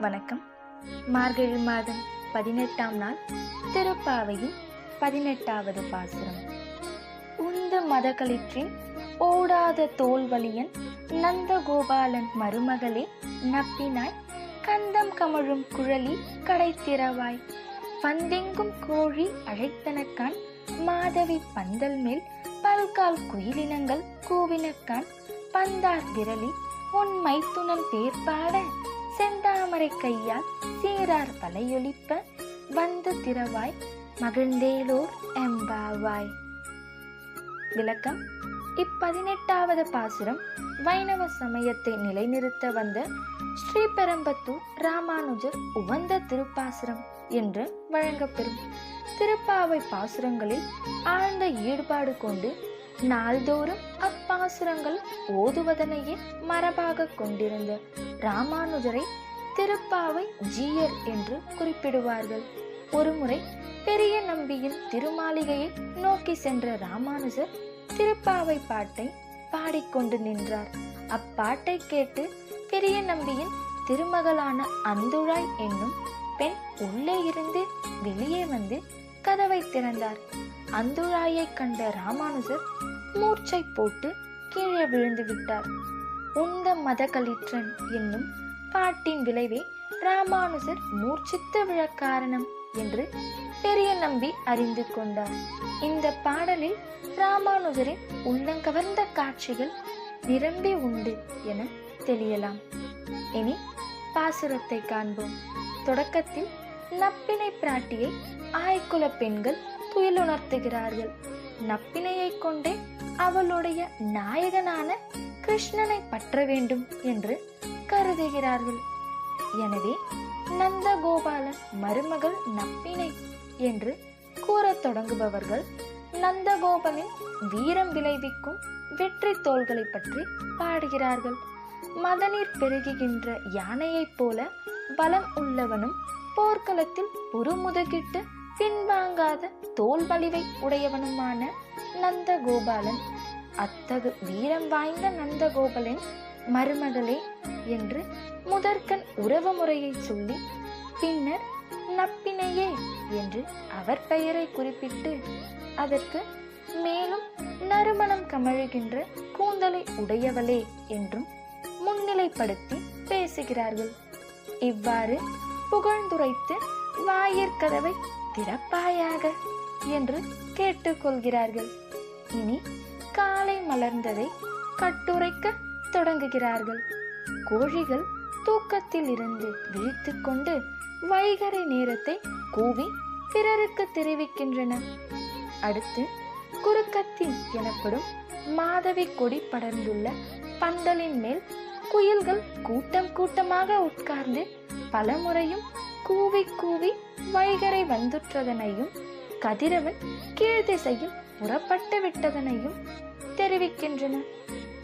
வணக்கம். மார்கழி மாதம் பதினெட்டாம் நாள் திருப்பாவையின் பதினெட்டாவது பாசுரம். உந்த மதகளிற்றின் ஓடாத தோல்வலியன் நந்தகோபாலன் மருமகளே நப்பினாய் கந்தம் கமழும் குழலி கடைத்திறவாய். வந்தெங்கும் கோழி அழைத்தனக்கான் மாதவி பந்தல் மேல் பல்கால் குயிலினங்கள் கூவினக்கான். பந்தார் விரலி உன் மைத்துனன் பேர் பாட செந்தாமரை கையால் சீரார் வலையொலிப்ப வந்து திரவாய் மகிழ்ந்தேலோர் எம்பாவாய். விளக்கம் இப்பதினெட்டாவது பாசுரம் வைணவ சமயத்தை நிலைநிறுத்த வந்த ஸ்ரீபெரம்பத்தூர் ராமானுஜர் உவந்த திருப்பாசுரம் என்று வழங்கப்பெறும். திருப்பாவை பாசுரங்களில் ஆழ்ந்த ஈடுபாடு கொண்டு நாள்தோறும் அப்பாசுரங்கள் ஓதுவதனையே மரபாக கொண்டிருந்த ராமானுஜரை திருப்பாவை ஜீயர் என்று குறிப்பிடுவார்கள். ஒருமுறை பெரிய நம்பியின் திருமாளிகையை நோக்கி சென்ற ராமானுஜர் திருப்பாவை பாட்டை பாடிக்கொண்டு நின்றார். அப்பாட்டை கேட்டு பெரிய நம்பியின் திருமகளான அந்துழாய் என்னும் பெண் உள்ளே இருந்து வெளியே வந்து கதவை திறந்தார். அந்துழாயை கண்ட ராமானுஜர் மூர்ச்சை போட்டு கீழே விழுந்து விட்டார். உந்த மதகளிற்றன் என்னும் பாட்டின் விளைவே ராமானுஜர் மூர்ச்சித்து விழ காரணம் என்று பெரிய நம்பி அறிந்து கொண்டார். இந்த பாடலில் ராமானுஜரின் உள்ளங்கவர்ந்த காட்சிகள் நிரம்பி உண்டு என தெரியலாம் இனி பாசுரத்தை காண்போம். தொடக்கத்தில் நப்பினை பிராட்டியை ஆய்குல பெண்கள் துயிலுணர்த்துகிறார்கள். நப்பினையை கொண்டே அவளுடைய நாயகனான கிருஷ்ணனை பற்ற வேண்டும் என்று கருதுகிறார்கள். எனவே நந்தகோபாலன் மருமகள் நப்பினை என்று கூறத் தொடங்குபவர்கள் நந்தகோபனின் வீரம் விளைவிக்கும் வெற்றி தோள்களை பற்றி பாடுகிறார்கள். மதநீர் பெருகுகின்ற யானையைப் போல பலம் உள்ளவனும் போர்க்களத்தில் புறுமுதுகிட்டு பின்வாங்காத தோல் வலிவை உடையவனுமான நந்தகோபாலன் அத்தகு வீரம் வாய்ந்த நந்தகோபலின் மருமகளே என்று முதற்கண் உறவு முறையை சொல்லி பின்னர் நப்பினையே என்று அவர் பெயரை குறிப்பிட்டு அதற்கு மேலும் நறுமணம் கமழுகின்ற கூந்தலை உடையவளே என்றும் முன்னிலைப்படுத்தி பேசுகிறார்கள். இவ்வாறு புகழ்ந்துரைத்து வாயிற்கதவை திறப்பாயாக என்று கேட்டுக்கொள்கிறார்கள். இனி காலை மலர்ந்ததை கட்டுரைக்க தொடங்குகிறார்கள். கோழிகள் தூக்கத்தில் இருந்து விழித்து கொண்டு வைகரை நேரத்தை கூவி பிறருக்கு தெரிவிக்கின்றன. அடுத்து குறுக்கத்தின் எனப்படும் மாதவி கொடி படர்ந்துள்ள பந்தலின் மேல் குயில்கள் கூட்டம் கூட்டமாக உட்கார்ந்து பலமுறையும் கூவி கூவி வைகரை வந்துற்றதனையும் கதிரவன் கீழ் திசையில் புறப்பட்டு விட்டதனையும் தெரிவிக்கின்றன.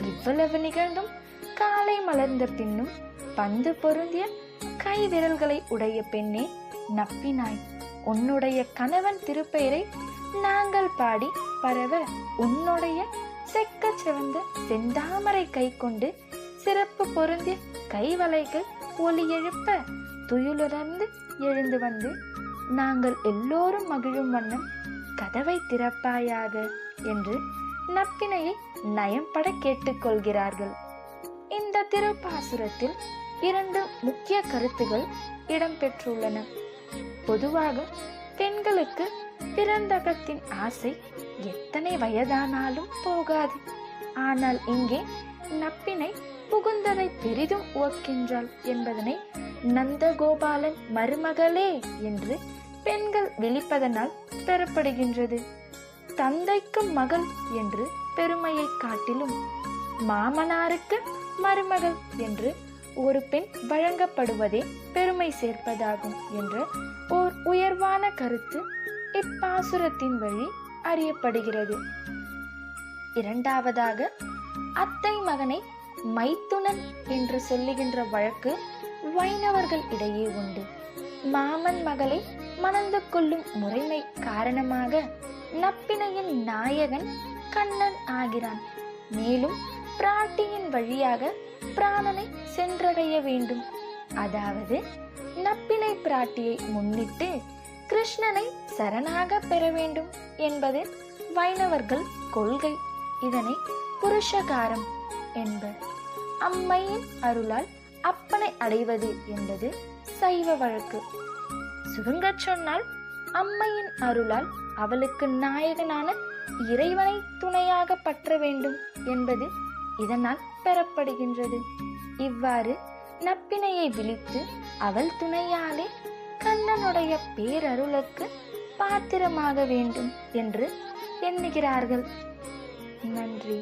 இவ்வளவு நிகழ்ந்தும் காலை மலர்ந்த பின்னும் பந்து பொருந்திய கை விரல்களை உடைய பெண்ணே நப்பினாய். உன்னுடைய கணவன் திருப்பெயரை நாங்கள் பாடி பரவ உன்னுடைய செக்க சிவந்த செந்தாமரை கை கொண்டு சிறப்பு பொருந்திய கைவலைகள் ஒலி எழுப்ப துயிலுறந்து எழுந்து வந்து நாங்கள் எல்லோரும் மகிழும் வண்ணம் கதவை திறப்பாயாக என்று நப்பினையை நயம்பட கேட்டுக்கொள்கிறார்கள். இந்த திருப்பாசுரத்தில் இரண்டு முக்கிய கருத்துகள் இடம்பெற்றுள்ளன. பொதுவாக பெண்களுக்கு பிறந்தகத்தின் ஆசை எத்தனை வயதானாலும் போகாது. ஆனால் இங்கே நப்பினை புகுந்ததை பெரிதும் உவக்கின்றாள் என்பதனை நந்தகோபாலன் மருமகளே என்று பெண்கள் விழிப்பதனால் பெறப்படுகின்றது. தந்தைக்கு மகள் என்று பெருமையை காட்டிலும் மாமனாருக்கு மருமகள் என்று ஒரு பெண் வழங்கப்படுவதே பெருமை சேர்ப்பதாகும் என்ற ஓர் உயர்வான கருத்து இப்பாசுரத்தின் வழி அறியப்படுகிறது. இரண்டாவதாக அத்தை மகனை மைத்துனன் என்று சொல்லுகின்ற வழக்கு வைணவர்கள் இடையே உண்டு. மாமன் மகளை மணந்து கொள்ளும் முறைமை காரணமாக நப்பினையின் நாயகன் கண்ணன் ஆகிறான். மேலும் பிராட்டியின் வழியாக பிராணனை சென்றடைய வேண்டும். அதாவது நப்பினை பிராட்டியை முன்னிட்டு கிருஷ்ணனை சரணாக பெற வேண்டும் என்பது வைணவர்கள் கொள்கை. இதனை புருஷகாரம் என்பர். அம்மையின் அருளால் அப்பனை அடைவது என்பது சைவ வழக்கு. சுகங்கச் சொன்னால் அம்மையின் அருளால் அவளுக்கு நாயகனான இறைவனை துணையாக பற்ற வேண்டும் என்பது இதனால் பெறப்படுகின்றது. இவ்வாறு நப்பினையை விழித்து அவள் துணையாலே கண்ணனுடைய பேரருளுக்கு பாத்திரமாக வேண்டும் என்று எண்ணுகிறார்கள். நன்றி.